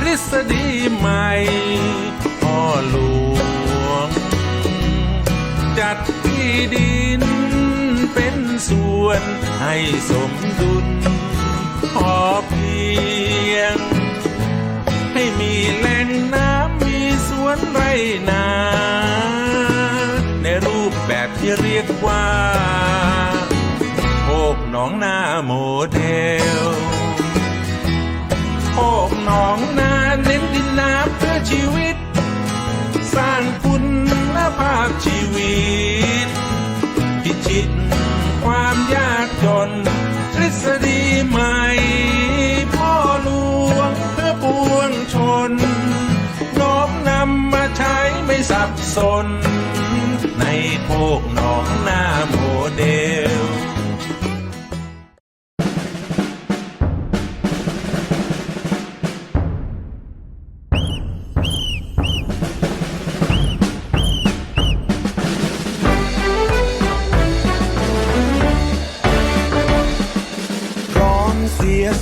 ทฤษฎีใหม่พ่อหลวง จัดที่ดินเป็นส่วนให้สมดุล พอเพียง ให้มีแหล่งน้ำมีสวนไรนา ในรูปแบบที่เรียกว่าโคกหนองนาโมเดล ชีวิต สร้างคุณภาพชีวิต พิชิตความยากจน ทฤษฎีใหม่ พ่อหลวงเพื่อปวงชน น้อมนำมาใช้ไม่สับสน ในโคกหนองนาโมเดล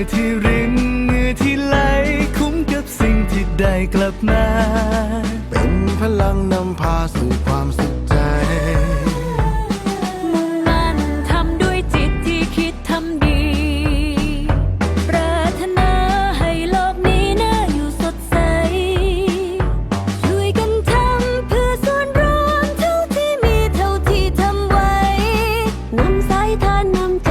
อที่รินเหงื่อที่ไหล คุ้มกับสิ่งที่ได้กลับมา เป็นพลังนำพาสู่ความสุขใจ มุ่งมั่นทำด้วยจิตที่คิดทำดี ปรารถนาให้โลกนี้น่าอยู่สดใส ช่วยกันทำเพื่อส่วนรวมเท่าที่มีเท่าที่ทำไว้ นำสายทานนำใจ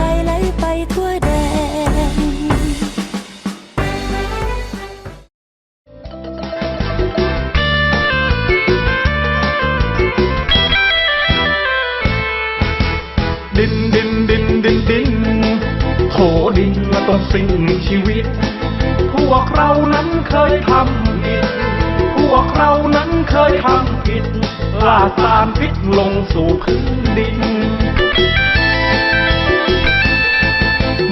ดินมาต้องสิ้นชีวิต พวกเรานั้นเคยทำผิด พวกเรานั้นเคยทำผิดล่าสารพิษลงสู่พื้นดิน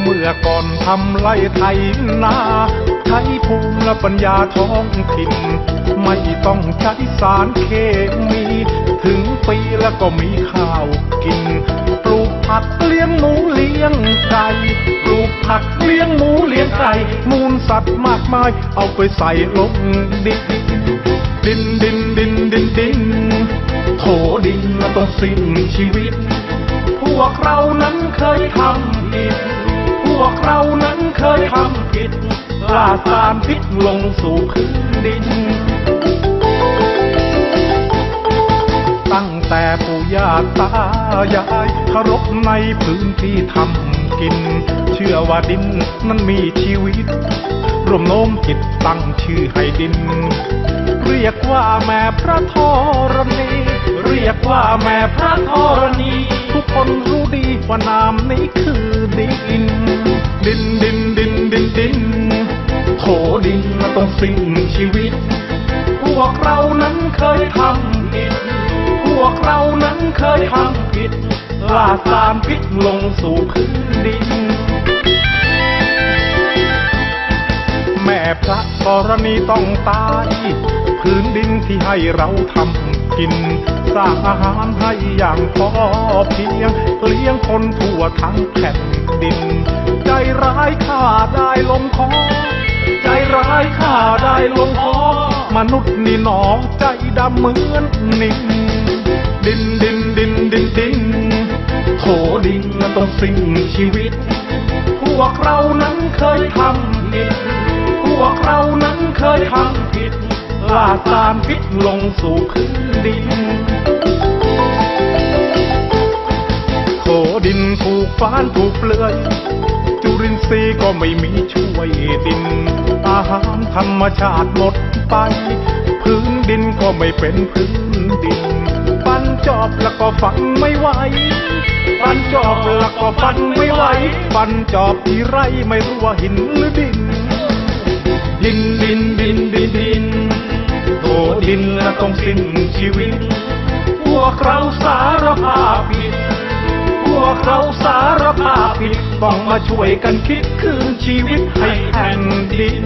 เมื่อก่อนทำไรไทยนาใช้ภูมิและปัญญาท้องถิ่น ไม่ต้องใช้สารเคมี ถึงปีแล้วก็มีข้าวกิน ปลูกผักเลี้ยงหมู ยงไก่ปลูกผักเลี้ยงหมูเลี้ยงไก่มูลสัตว์มากมาย เอาไปใส่ลงดินดินดินดินดินดินโถดินต้องสิ้นชีวิต พวกเรานั้นเคยทำผิดพวกเรานั้นเคยทำผิดลาสารพิษลงสู่พื้นดินาตายายเคารพในพื้นที่ทำกิน เชื่อว่าดินนั้นมีชีวิตรวมโน้มจิตตั้งชื่อให้ดิน เรียกว่าแม่พระธรณี เรียกว่าแม่พระธรณี ทุกคนรู้ดีว่านามนี้คือดิน ดินดินดินดินดินโถดินต้องสิ้นชีวิต พวกเรานั้นเคยทำผิดพวก เรานั้นเคยทำผิดล่าสารพิษลงสู่พื้นดิน แม่พระกรณีต้องตายพื้นดินที่ให้เราทำกิน สร้างอาหารให้อย่างพอเพียง เลี้ยงคนทั่วทั้งแผ่นดิน ใจร้ายข้าได้ลงคอใจร้ายข้าได้ลงคอมนุษย์นี่หนอใจดำเหมือนนิน ดินดินดินดินดินโถดินต้องสิ้นชีวิต พวกเรานั้นเคยทำผิด พวกเรานั้นเคยทำผิดลาสารพิษลงสู่พื้นดินโถดินถูกฟ้านถูกเปลือยจุรินทรีย์ก็ไม่มีช่วยดิน อาหารธรรมชาติหมดไป พื้นดินก็ไม่เป็นพื้นดิน จอบแล้วก็ฝังไม่ไหวปันจอบแล้วก็ฟันไม่ไหวปันจอบที่ไรไม่รู้ว่าหินหรือดิน ดินดินดินดินดินโถดินและต้องสิ้นชีวิต พวกเราสารภาพผิด พวกเราสารภาพผิดต้องมาช่วยกันคิดคืนชีวิตให้แผ่นดิน